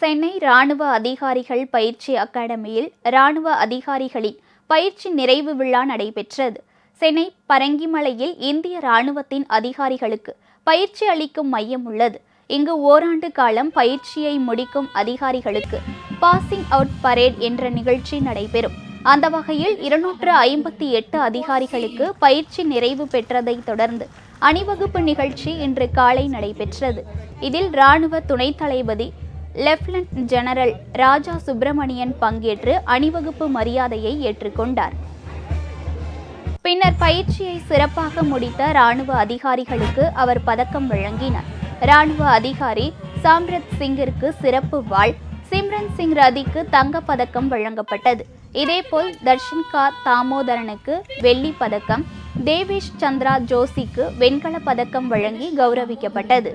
சென்னை ராணுவ அதிகாரிகள் பயிற்சி அகாடமியில் ராணுவ அதிகாரிகளின் பயிற்சி நிறைவு விழா நடைபெற்றது. சென்னை பரங்கிமலையில் இந்திய ராணுவத்தின் அதிகாரிகளுக்கு பயிற்சி அளிக்கும் மையம் உள்ளது. இங்கு ஓராண்டு காலம் பயிற்சியை முடிக்கும் அதிகாரிகளுக்கு பாசிங் அவுட் பரேட் என்ற நிகழ்ச்சி நடைபெறும். அந்த வகையில் இருநூற்று ஐம்பத்தி எட்டு அதிகாரிகளுக்கு பயிற்சி நிறைவு பெற்றதை தொடர்ந்து அணிவகுப்பு நிகழ்ச்சி இன்று காலை நடைபெற்றது. இதில் ராணுவ துணைத் தளபதி லெப்டினன்ட் ஜெனரல் ராஜா சுப்பிரமணியன் பங்கேற்று அணிவகுப்பு மரியாதையை ஏற்றுக்கொண்டார். பின்னர் பயிற்சியை சிறப்பாக முடித்த ராணுவ அதிகாரிகளுக்கு அவர் பதக்கம் வழங்கினார். ராணுவ அதிகாரி சாம்ரத் சிங்கிற்கு சிறப்பு வாழ் சிம்ரன் சிங் ரதிக்கு தங்கப் பதக்கம் வழங்கப்பட்டது. இதேபோல் தர்ஷன்கா தாமோதரனுக்கு வெள்ளி பதக்கம் தேவேஷ் சந்திரா ஜோஷிக்கு வெண்கலப் பதக்கம் வழங்கி கௌரவிக்கப்பட்டது.